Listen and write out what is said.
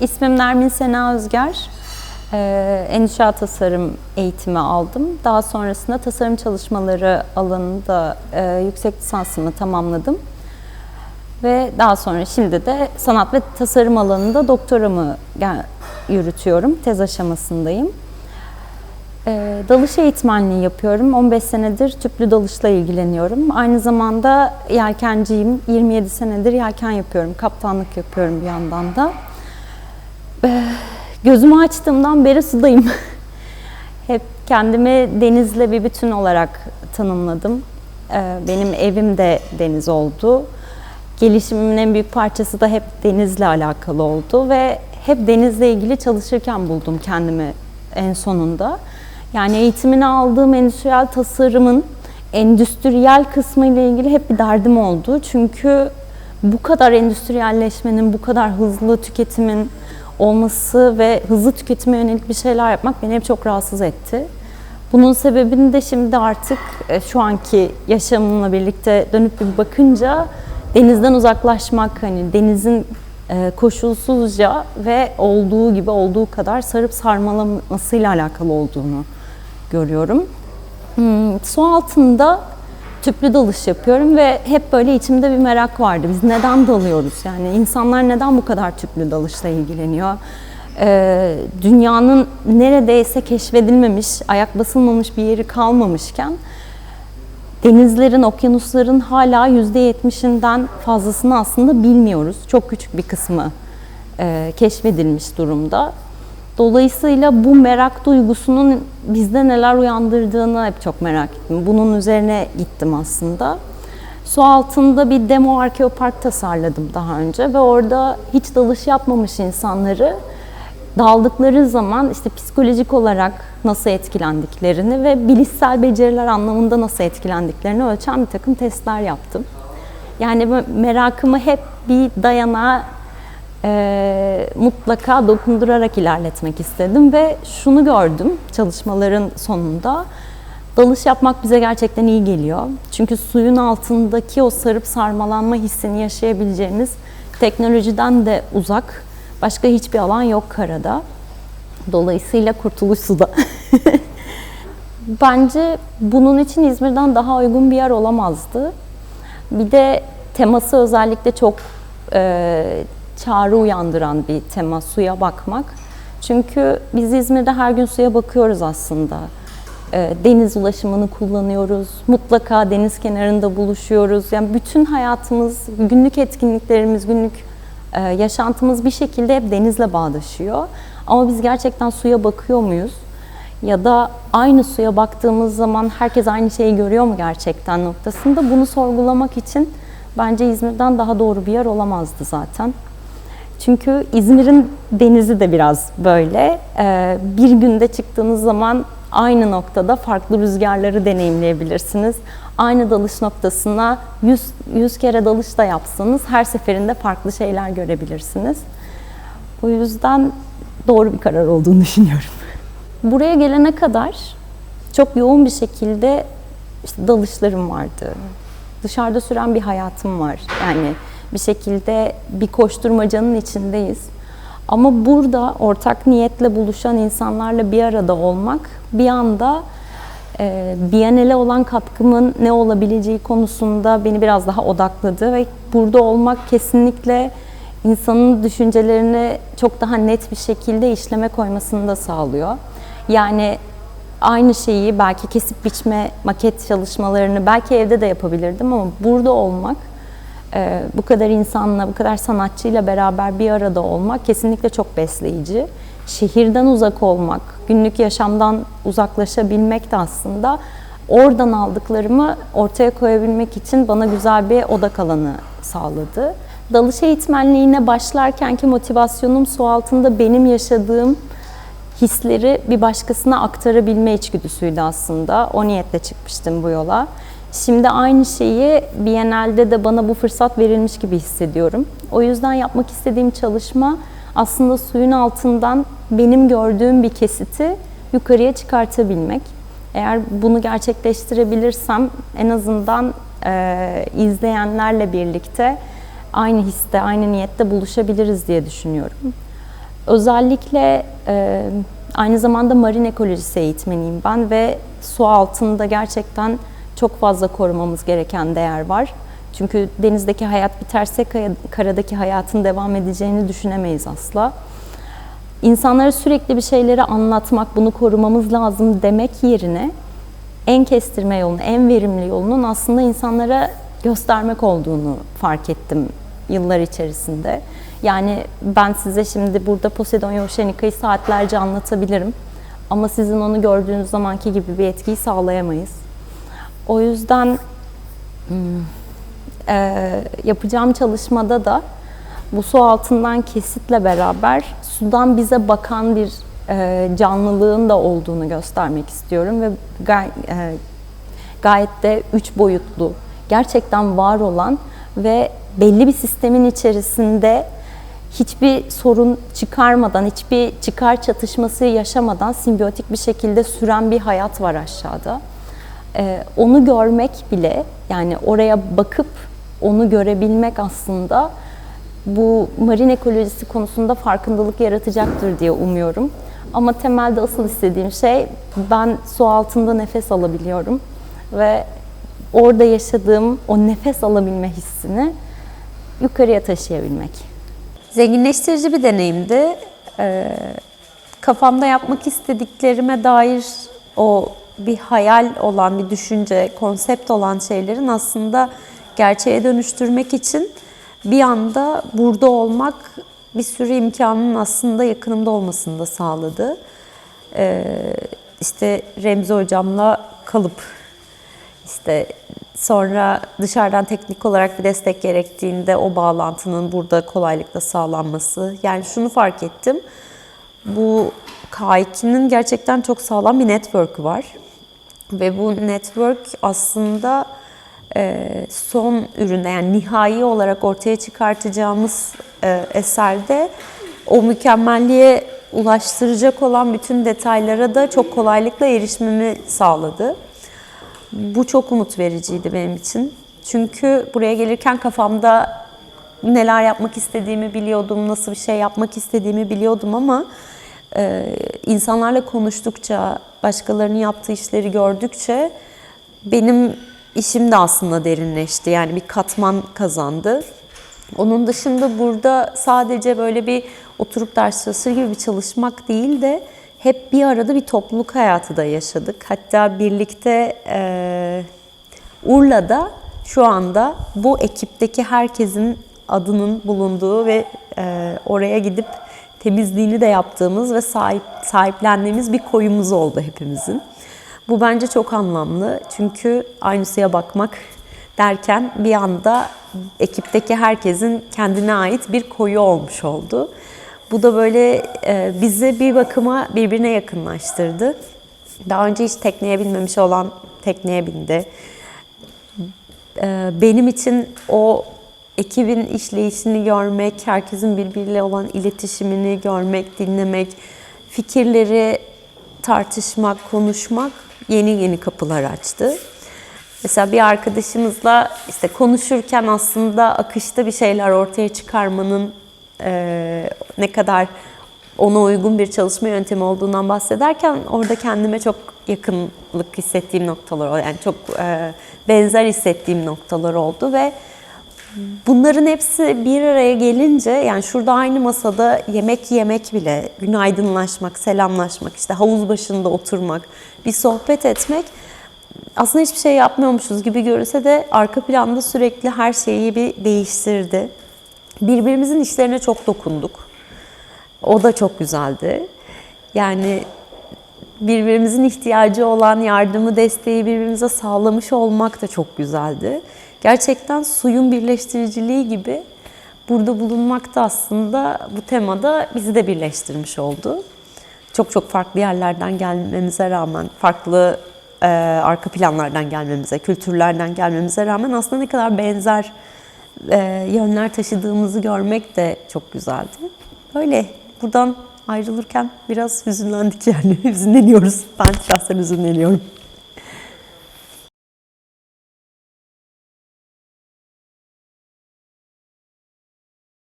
İsmim Nermin Sena Özger. Ee, endüstriyel tasarım eğitimi aldım. Daha sonrasında tasarım çalışmaları alanında e, yüksek lisansımı tamamladım. Ve daha sonra şimdi de sanat ve tasarım alanında doktoramı yürütüyorum. Tez aşamasındayım. Ee, dalış eğitmenliği yapıyorum. 15 senedir tüplü dalışla ilgileniyorum. Aynı zamanda yelkenciyim. 27 senedir yelken yapıyorum. Kaptanlık yapıyorum bir yandan da. Gözümü açtığımdan beri sudayım. Hep kendimi denizle bir bütün olarak tanımladım. Ee, Benim evim de deniz oldu. Gelişimimin en büyük parçası da hep denizle alakalı oldu ve hep denizle ilgili çalışırken buldum kendimi en sonunda. Yani eğitimini aldığım endüstriyel tasarımın endüstriyel kısmı ile ilgili hep bir derdim oldu. Çünkü bu kadar endüstriyelleşmenin, bu kadar hızlı tüketimin olması ve hızlı tüketime yönelik bir şeyler yapmak beni hep çok rahatsız etti. Bunun sebebini de şimdi artık e, şu anki yaşamımla birlikte dönüp bir bakınca denizden uzaklaşmak, hani denizin e, koşulsuzca ve olduğu gibi olduğu kadar sarıp sarmalamasıyla alakalı olduğunu görüyorum. Hmm, su altında tüplü dalış yapıyorum ve hep böyle içimde bir merak vardı. Biz neden dalıyoruz? Yani insanlar neden bu kadar tüplü dalışla ilgileniyor? Ee, dünyanın neredeyse keşfedilmemiş, ayak basılmamış bir yeri kalmamışken denizlerin, okyanusların hala %70'inden fazlasını aslında bilmiyoruz. Çok küçük bir kısmı e, keşfedilmiş durumda. Dolayısıyla bu merak duygusunun bizde neler uyandırdığını hep çok merak ettim. Bunun üzerine gittim aslında. Su altında bir demo arkeopark tasarladım daha önce ve orada hiç dalış yapmamış insanları daldıkları zaman işte psikolojik olarak nasıl etkilendiklerini ve bilişsel beceriler anlamında nasıl etkilendiklerini ölçen bir takım testler yaptım. Yani merakımı hep bir dayanağa e, mutlaka dokundurarak ilerletmek istedim ve şunu gördüm çalışmaların sonunda. Dalış yapmak bize gerçekten iyi geliyor. Çünkü suyun altındaki o sarıp sarmalanma hissini yaşayabileceğimiz teknolojiden de uzak başka hiçbir alan yok karada. Dolayısıyla kurtuluş suda. Bence bunun için İzmir'den daha uygun bir yer olamazdı. Bir de teması özellikle çok e, çağrı uyandıran bir tema suya bakmak. Çünkü biz İzmir'de her gün suya bakıyoruz aslında. E, deniz ulaşımını kullanıyoruz. Mutlaka deniz kenarında buluşuyoruz. Yani bütün hayatımız, günlük etkinliklerimiz, günlük e, yaşantımız bir şekilde hep denizle bağdaşıyor. Ama biz gerçekten suya bakıyor muyuz? Ya da aynı suya baktığımız zaman herkes aynı şeyi görüyor mu gerçekten noktasında bunu sorgulamak için bence İzmir'den daha doğru bir yer olamazdı zaten. Çünkü İzmir'in denizi de biraz böyle. Ee, bir günde çıktığınız zaman aynı noktada farklı rüzgarları deneyimleyebilirsiniz. Aynı dalış noktasına 100, 100 kere dalış da yapsanız her seferinde farklı şeyler görebilirsiniz. O yüzden doğru bir karar olduğunu düşünüyorum. Buraya gelene kadar çok yoğun bir şekilde işte dalışlarım vardı. Dışarıda süren bir hayatım var. Yani bir şekilde bir koşturmacanın içindeyiz. Ama burada ortak niyetle buluşan insanlarla bir arada olmak bir anda e, Biyanele olan katkımın ne olabileceği konusunda beni biraz daha odakladı ve burada olmak kesinlikle insanın düşüncelerini çok daha net bir şekilde işleme koymasını da sağlıyor. Yani aynı şeyi belki kesip biçme maket çalışmalarını belki evde de yapabilirdim ama burada olmak e, bu kadar insanla, bu kadar sanatçıyla beraber bir arada olmak kesinlikle çok besleyici. Şehirden uzak olmak, günlük yaşamdan uzaklaşabilmek de aslında oradan aldıklarımı ortaya koyabilmek için bana güzel bir odak alanı sağladı. Dalış eğitmenliğine başlarkenki motivasyonum su altında benim yaşadığım hisleri bir başkasına aktarabilme içgüdüsüydü aslında. O niyetle çıkmıştım bu yola. Şimdi aynı şeyi Biennale'de de bana bu fırsat verilmiş gibi hissediyorum. O yüzden yapmak istediğim çalışma aslında suyun altından benim gördüğüm bir kesiti yukarıya çıkartabilmek. Eğer bunu gerçekleştirebilirsem en azından e, izleyenlerle birlikte aynı histe, aynı niyette buluşabiliriz diye düşünüyorum. Özellikle e, aynı zamanda marin ekolojisi eğitmeniyim ben ve su altında gerçekten çok fazla korumamız gereken değer var. Çünkü denizdeki hayat biterse karadaki hayatın devam edeceğini düşünemeyiz asla. İnsanlara sürekli bir şeyleri anlatmak, bunu korumamız lazım demek yerine en kestirme yolunu, en verimli yolunun aslında insanlara göstermek olduğunu fark ettim yıllar içerisinde. Yani ben size şimdi burada Posidonia Oceanica'yı saatlerce anlatabilirim. Ama sizin onu gördüğünüz zamanki gibi bir etkiyi sağlayamayız. O yüzden e, yapacağım çalışmada da bu su altından kesitle beraber sudan bize bakan bir e, canlılığın da olduğunu göstermek istiyorum ve gay- e, gayet de üç boyutlu, gerçekten var olan ve belli bir sistemin içerisinde hiçbir sorun çıkarmadan, hiçbir çıkar çatışması yaşamadan simbiyotik bir şekilde süren bir hayat var aşağıda. Ee, onu görmek bile, yani oraya bakıp onu görebilmek aslında bu marin ekolojisi konusunda farkındalık yaratacaktır diye umuyorum. Ama temelde asıl istediğim şey ben su altında nefes alabiliyorum ve orada yaşadığım o nefes alabilme hissini yukarıya taşıyabilmek. Zenginleştirici bir deneyimdi. Ee, kafamda yapmak istediklerime dair o bir hayal olan, bir düşünce, konsept olan şeylerin aslında gerçeğe dönüştürmek için bir anda burada olmak bir sürü imkanın aslında yakınımda olmasını da sağladı. Ee, işte Remzi hocamla kalıp işte sonra dışarıdan teknik olarak bir destek gerektiğinde o bağlantının burada kolaylıkla sağlanması. Yani şunu fark ettim. Bu K2'nin gerçekten çok sağlam bir network'ü var. Ve bu network aslında e, son üründe yani nihai olarak ortaya çıkartacağımız e, eserde o mükemmelliğe ulaştıracak olan bütün detaylara da çok kolaylıkla erişmemi sağladı. Bu çok umut vericiydi benim için. Çünkü buraya gelirken kafamda neler yapmak istediğimi biliyordum, nasıl bir şey yapmak istediğimi biliyordum ama e, insanlarla konuştukça, başkalarının yaptığı işleri gördükçe benim işim de aslında derinleşti. Yani bir katman kazandı. Onun dışında burada sadece böyle bir oturup ders çalışır gibi bir çalışmak değil de hep bir arada bir topluluk hayatı da yaşadık. Hatta birlikte e, Urla'da şu anda bu ekipteki herkesin adının bulunduğu ve e, oraya gidip temizliğini de yaptığımız ve sahip sahiplendiğimiz bir koyumuz oldu hepimizin. Bu bence çok anlamlı çünkü aynı bakmak derken bir anda ekipteki herkesin kendine ait bir koyu olmuş oldu. Bu da böyle e, bizi bir bakıma birbirine yakınlaştırdı. Daha önce hiç tekneye binmemiş olan tekneye bindi. E, benim için o ekibin işleyişini görmek, herkesin birbiriyle olan iletişimini görmek, dinlemek, fikirleri tartışmak, konuşmak yeni yeni kapılar açtı. Mesela bir arkadaşımızla işte konuşurken aslında akışta bir şeyler ortaya çıkarmanın e, ne kadar ona uygun bir çalışma yöntemi olduğundan bahsederken orada kendime çok yakınlık hissettiğim noktalar oldu. Yani çok e, benzer hissettiğim noktalar oldu ve bunların hepsi bir araya gelince yani şurada aynı masada yemek yemek bile, günaydınlaşmak, selamlaşmak, işte havuz başında oturmak, bir sohbet etmek aslında hiçbir şey yapmıyormuşuz gibi görünse de arka planda sürekli her şeyi bir değiştirdi. Birbirimizin işlerine çok dokunduk. O da çok güzeldi. Yani birbirimizin ihtiyacı olan yardımı, desteği birbirimize sağlamış olmak da çok güzeldi. Gerçekten suyun birleştiriciliği gibi burada bulunmak da aslında bu temada bizi de birleştirmiş oldu. Çok çok farklı yerlerden gelmemize rağmen, farklı e, arka planlardan gelmemize, kültürlerden gelmemize rağmen aslında ne kadar benzer e, yönler taşıdığımızı görmek de çok güzeldi. Öyle buradan ayrılırken biraz hüzünlendik yani. Hüzünleniyoruz. Ben şahsen hüzünleniyorum.